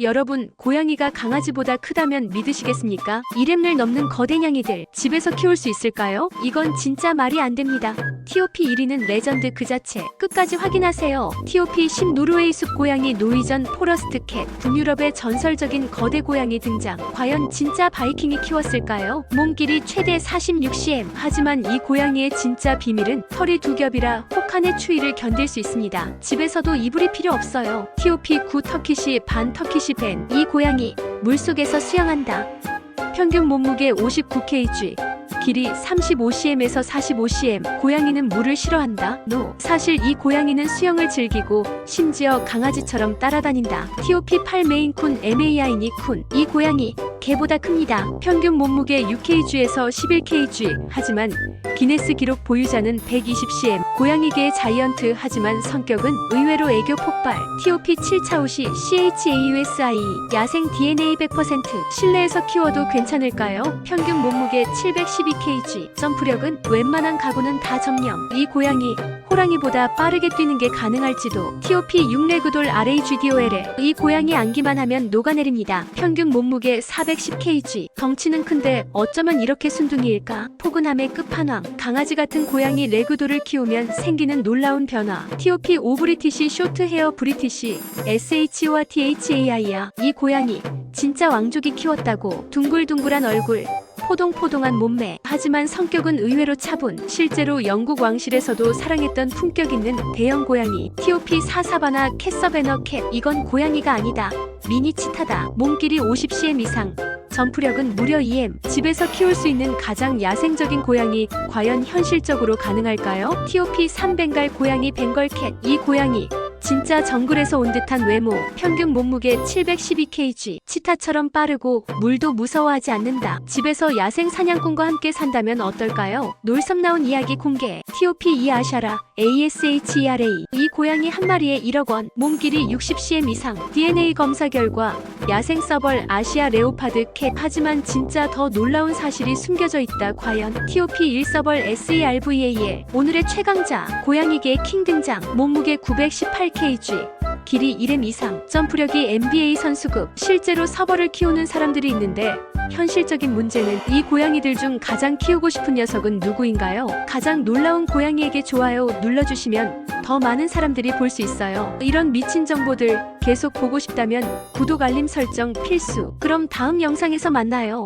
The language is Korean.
여러분, 고양이가 강아지보다 크다면 믿으시겠습니까? 2렘을 넘는 거대냥이들 집에서 키울 수 있을까요? 이건 진짜 말이 안 됩니다. TOP 1위는 레전드 그 자체. 끝까지 확인하세요. TOP 10 노르웨이 숲 고양이 노이전 포러스트 캣. 북유럽의 전설적인 거대 고양이 등장. 과연 진짜 바이킹이 키웠을까요? 몸길이 최대 46cm. 하지만 이 고양이의 진짜 비밀은 털이 두 겹이라 혹한의 추위를 견딜 수 있습니다. 집에서도 이불이 필요 없어요. TOP 9 터키시 반 터키시 밴. 이 고양이 물속에서 수영한다. 평균 몸무게 59kg. 길이 35cm에서 45cm. 고양이는 물을 싫어한다. No. 사실 이 고양이는 수영을 즐기고 심지어 강아지처럼 따라다닌다. TOP 8 메인 쿤 MAI니 쿤. 이 고양이 개보다 큽니다. 평균 몸무게 6kg에서 11kg. 하지만 기네스 기록 보유자는 120cm. 고양이계의 자이언트 하지만 성격은 의외로 애교 폭발. TOP 7차우시 CHAUSI 야생 DNA 100% 실내에서 키워도 괜찮을까요? 평균 몸무게 712kg. 점프력은 웬만한 가구는 다 점령. 이 고양이 호랑이보다 빠르게 뛰는 게 가능할지도. TOP 6레그돌 RAGDOL 이 고양이 안기만 하면 녹아내립니다. 평균 몸무게 410kg. 덩치는 큰데 어쩌면 이렇게 순둥이일까? 포근함의 끝판왕. 강아지 같은 고양이 레그돌을 키우면 생기는 놀라운 변화. TOP 5 브리티시 쇼트 헤어 브리티시 SH와 THAI야. 이 고양이 진짜 왕족이 키웠다고. 둥글둥글한 얼굴. 포동포동한 몸매. 하지만 성격은 의외로 차분. 실제로 영국 왕실에서도 사랑했던 품격 있는 대형 고양이. TOP 사사바나 캣서베너 캣. 이건 고양이가 아니다. 미니 치타다. 몸길이 50cm 이상. 점프력은 무려 2m. 집에서 키울 수 있는 가장 야생적인 고양이 과연 현실적으로 가능할까요? TOP 3벵갈 고양이 벵걸캣. 이 고양이 진짜 정글에서 온 듯한 외모, 평균 몸무게 712kg, 치타처럼 빠르고 물도 무서워하지 않는다. 집에서 야생 사냥꾼과 함께 산다면 어떨까요? 놀섬 나온 이야기 공개. TOP 2 아샤라, ASHERA. 이 고양이 한 마리에 1억 원, 몸길이 60cm 이상. DNA 검사 결과 야생 서벌 아시아 레오파드 캣. 하지만 진짜 더 놀라운 사실이 숨겨져 있다. 과연 TOP 1 서벌 SERVAL. 오늘의 최강자, 고양이계의 킹 등장. 몸무게 918kg. 길이 1m 이상, 점프력이 NBA 선수급. 실제로 서버를 키우는 사람들이 있는데 현실적인 문제는 이 고양이들 중 가장 키우고 싶은 녀석은 누구인가요? 가장 놀라운 고양이에게 좋아요 눌러주시면 더 많은 사람들이 볼 수 있어요. 이런 미친 정보들 계속 보고 싶다면 구독 알림 설정 필수. 그럼 다음 영상에서 만나요.